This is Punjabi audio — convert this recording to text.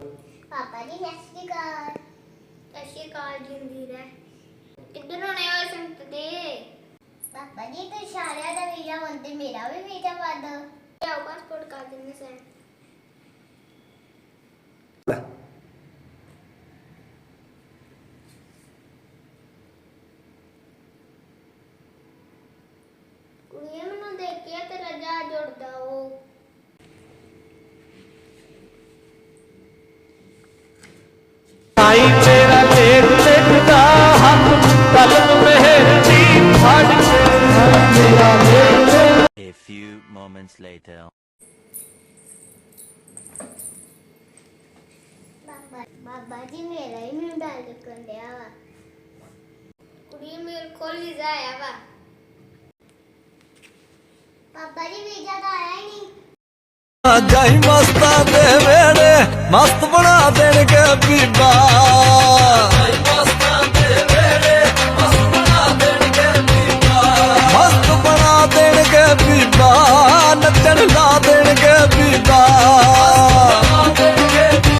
ਪਾਪਾ ਜੀ ਸਤਿ ਸ਼੍ਰੀ ਅਕਾਲ। ਸਤਿ ਸ਼੍ਰੀ ਅਕਾਲ ਜਿੰਦੀ ਰਹਿ ਕਿੱਧਰ ਹੋਣੇ ਹੋਏ ਸੰਤ ਦੇ? ਪਾਪਾ ਜੀ ਤੇ ਸਾਰਿਆਂ ਦਾ ਵੀਜ਼ਾ ਮੰਤੇ ਮੇਰਾ ਵੀ ਵੀਜ਼ਾ ਪਾ ਦੋ ਆਓ ਪਾਸਪੋਰਟ ਕਰ ਦਿੰਦੇ ਸਰ ਕੁੜੀਆਂ ਮੈਨੂੰ ਦੇਖਿਆ ਤੇ ਰਜਾ ਜੁੜਦਾ ਉਹ। ਆਈ ਤੇਰਾ ਢੇਰ ਲਿਖਦਾ ਹੱਥ ਕਲਮ ਮਿਹਰ ਦੀ ਫੜ ਕੇ ਮੇਰਾ ਢੇਰ A few moments later. ਬਾਬਾ ਬਾਬਾ ਜੀ ਮੇਰਾ ਹੀ ਮੈਨੂੰ ਡਰ ਲੱਗਣ ਡਿਆ ਵਾ। ਕੁੜੀ ਮੇਰੇ ਕੋਲ ਹੀ ਆਇਆ ਵਾ। ਪਾਪਾ ਜੀ ਵੀਜ਼ਾ ਤਾਂ ਆਇਆ ਹੀ ਨਹੀਂ। ਜਾਈ ਮਸਤਾਂ ਦੇ ਵੇੜੇ ਮਸਤ ਬਣਾ ਦੇਣਗੇ ਬੀਬਾ